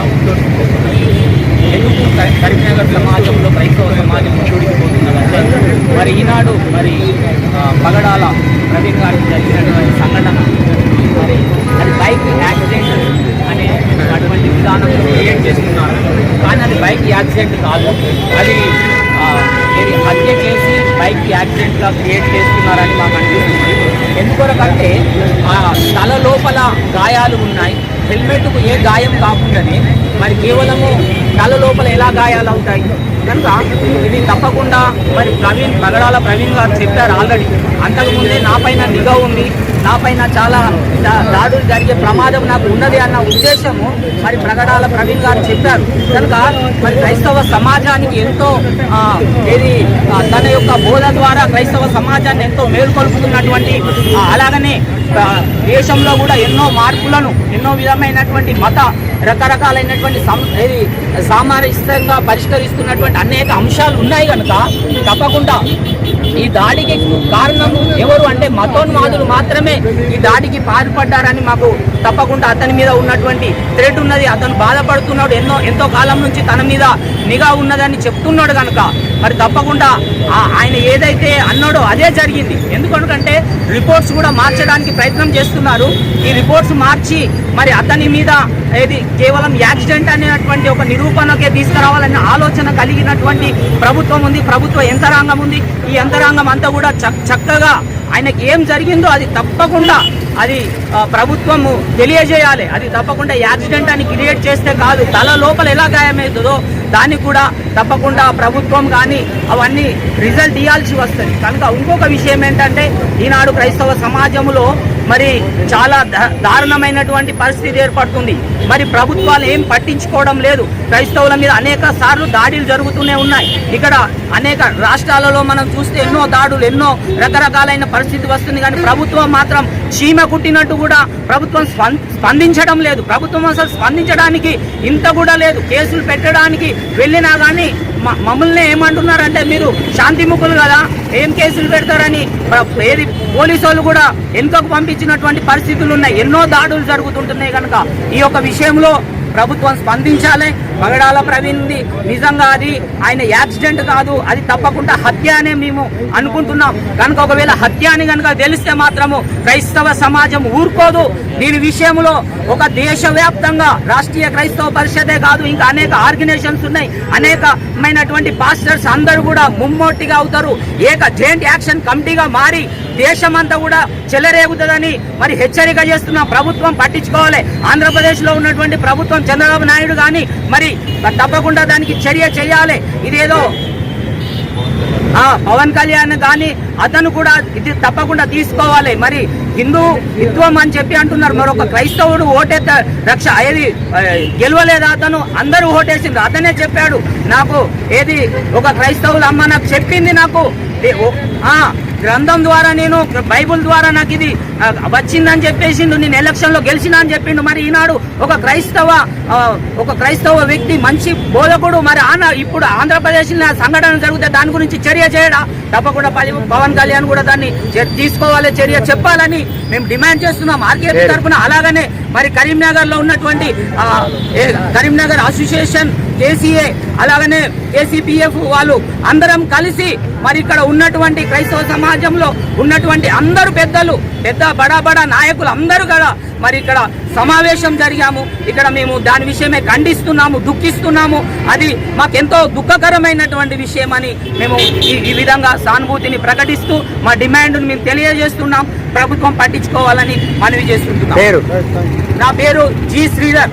కూడా ఉద్ధరించిపోతున్నది ఎందుకు? కరీంనగర్ సమాజంలో క్రైస్తవ సమాజం చూడిపోతున్నదంటే మరి ఈనాడు మరి పగడాల ప్రవీణ్ గారికి జరిగినటువంటి సంఘటన. మరి అది బైక్ యాక్సిడెంట్ అనే అటువంటి విధానం క్రియేట్ చేస్తున్నారు. కానీ అది బైక్ యాక్సిడెంట్ కాదు. అది హత్య చేసి బైక్ యాక్సిడెంట్గా క్రియేట్ చేస్తున్నారని మాకు అనిపిస్తుంది. ఎందుకొరకంటే ఆ తల లోపల గాయాలు ఉన్నాయి. హెల్మెట్కు ఏ గాయం కాకుండానే మరి కేవలము తల లోపల ఎలా గాయాలు అవుతాయి? కనుక ఇది తప్పకుండా మరి ప్రవీణ్ పగడాల ప్రవీణ్ గారు చెప్పారు ఆల్రెడీ. అంతకుముందే నా పైన నిఘా ఉంది. నా పైన చాలా దాడులు జరిగే ప్రమాదం నాకు ఉన్నది అన్న ఉద్దేశము మరి ప్రగడాల ప్రవీణ్ గారు చెప్పారు. కనుక మరి క్రైస్తవ సమాజానికి ఎంతో ఏది తన యొక్క బోధ ద్వారా క్రైస్తవ సమాజాన్ని ఎంతో మేలుకొలుపుతున్నటువంటి అలాగనే దేశంలో కూడా ఎన్నో మార్పులను ఎన్నో విధమైనటువంటి మత రకరకాలైనటువంటి సం ఏది సామరస్యంగా పరిష్కరిస్తున్నటువంటి అనేక అంశాలు ఉన్నాయి కనుక తప్పకుండా ఈ దాడికి కారణం ఎవరు అంటే మతోన్మాదులు మాత్రమే ఈ దాడికి పాల్పడ్డారని మాకు తప్పకుండా అతని మీద ఉన్నటువంటి థ్రెడ్ ఉన్నది. అతను బాధపడుతున్నాడు. ఎన్నో ఎంతో కాలం నుంచి తన మీద నిఘా ఉన్నదని చెప్తున్నాడు కనుక మరి తప్పకుండా ఆయన ఏదైతే అన్నాడో అదే జరిగింది. ఎందుకంటే రిపోర్ట్స్ కూడా మార్చడానికి ప్రయత్నం చేస్తున్నారు. ఈ రిపోర్ట్స్ మార్చి మరి అతని మీద ఏది కేవలం యాక్సిడెంట్ అనేటువంటి ఒక నిరూపణకే తీసుకురావాలనే ఆలోచన కలిగినటువంటి ప్రభుత్వం ఉంది. ప్రభుత్వ యంత్రాంగం ఉంది. ఈ యంత్రాంగం అంతా కూడా చక్కగా ఆయనకి ఏం జరిగిందో అది తప్పకుండా అది ప్రభుత్వము తెలియజేయాలి. అది తప్పకుండా యాక్సిడెంట్ అని క్రియేట్ చేస్తే కాదు. తల లోపల ఎలా గాయమవుతుందో దానికి కూడా తప్పకుండా ప్రభుత్వం కానీ అవన్నీ రిజల్ట్ ఇవ్వాల్సి వస్తుంది. కనుక ఇంకొక విషయం ఏంటంటే ఈనాడు క్రైస్తవ సమాజంలో మరి చాలా దారుణమైనటువంటి పరిస్థితి ఏర్పడుతుంది. మరి ప్రభుత్వాలు ఏం పట్టించుకోవడం లేదు. క్రైస్తవుల మీద అనేక సార్లు దాడులు జరుగుతూనే ఉన్నాయి. ఇక్కడ అనేక రాష్ట్రాలలో మనం చూస్తే ఎన్నో దాడులు ఎన్నో రకరకాలైన పరిస్థితి వస్తుంది. కానీ ప్రభుత్వం మాత్రం చీమ కుట్టినట్టు కూడా ప్రభుత్వం స్పం- స్పందించడం లేదు. ప్రభుత్వం అసలు స్పందించడానికి ఇంత కూడా లేదు. కేసులు పెట్టడానికి వెళ్ళినా కానీ మమ్మల్ని ఏమంటున్నారంటే మీరు శాంతిముఖులు కదా ఏం కేసులు పెడతారని ఏది పోలీసు వాళ్ళు కూడా వెనుకకు పంపించినటువంటి పరిస్థితులు ఉన్నాయి ఎన్నో దాడులు జరుగుతుంటున్నాయి కనుక ఈ యొక్క విషయంలో ప్రభుత్వం స్పందించాలి. పగడాల ప్రవీణ్ది. నిజంగా అది ఆయన యాక్సిడెంట్ కాదు అది తప్పకుండా హత్య అనే మేము అనుకుంటున్నాం. కనుక ఒకవేళ హత్య అని కనుక తెలిస్తే మాత్రము క్రైస్తవ సమాజం ఊరుకోదు. దీని విషయంలో ఒక దేశవ్యాప్తంగా రాష్ట్రీయ క్రైస్తవ పరిషదే కాదు ఇంకా అనేక ఆర్గనైజేషన్స్ ఉన్నాయి. అనేకమైనటువంటి పాస్టర్స్ అందరూ కూడా ముమ్మోటిగా అవుతారు. ఏక జాయింట్ యాక్షన్ కమిటీగా మారి దేశమంతా కూడా చెలరేగుతుందని మరి హెచ్చరిక చేస్తున్న ప్రభుత్వం పట్టించుకోవాలి. ఆంధ్రప్రదేశ్లో ఉన్నటువంటి ప్రభుత్వం చంద్రబాబు నాయుడు కానీ మరి తప్పకుండా దానికి చర్య చేయాలి. ఇదేదో ఆ పవన్ కళ్యాణ్ కానీ అతను కూడా ఇది తప్పకుండా తీసుకోవాలి. మరి హిందూ హిత్వం అని చెప్పి అంటున్నారు. మరొక క్రైస్తవుడు ఓటేత రక్ష ఏది ఆ, గెలవలేదా అతను? అందరూ ఓటేసిండ్రు. అతనే చెప్పాడు నాకు ఏది ఒక క్రైస్తవులు అమ్మ నాకు చెప్పింది నాకు. ఆ గ్రంథం ద్వారా నేను బైబుల్ ద్వారా నాకు ఇది వచ్చిందని చెప్పేసిండు నేను ఎలక్షన్లో గెలిచినా అని చెప్పిండు. మరి ఈనాడు ఒక క్రైస్తవ ఒక క్రైస్తవ వ్యక్తి మంచి బోధకుడు మరి ఆన ఇప్పుడు ఆంధ్రప్రదేశ్ సంఘటన జరిగితే దాని గురించి చర్య చేయడా? తప్పకుండా పది- పవన్ కళ్యాణ్ కూడా దాన్ని తీసుకోవాలి చర్య చెప్పాలని మేము డిమాండ్ చేస్తున్నాం. ఆర్కేపీ తరఫున అలాగనే మరి కరీంనగర్లో ఉన్నటువంటి కరీంనగర్ అసోసియేషన్ కేసీఏ అలాగనే కేసీపీఎఫ్ వాళ్ళు అందరం కలిసి మరి ఇక్కడ ఉన్నటువంటి క్రైస్తవ సమాజంలో ఉన్నటువంటి అందరు పెద్దలు పెద్ద బడా బడా నాయకులు అందరూ కూడా మరి ఇక్కడ సమావేశం జరిగాము. ఇక్కడ మేము దాని విషయమే ఖండిస్తున్నాము దుఃఖిస్తున్నాము. అది మాకెంతో దుఃఖకరమైనటువంటి విషయం అని మేము ఈ ఈ విధంగా సానుభూతిని ప్రకటిస్తూ మా డిమాండ్ను మేము తెలియజేస్తున్నాం. ప్రభుత్వం పట్టించుకోవాలని మనవి చేస్తున్నాం పేరు? నా పేరు జి శ్రీధర్.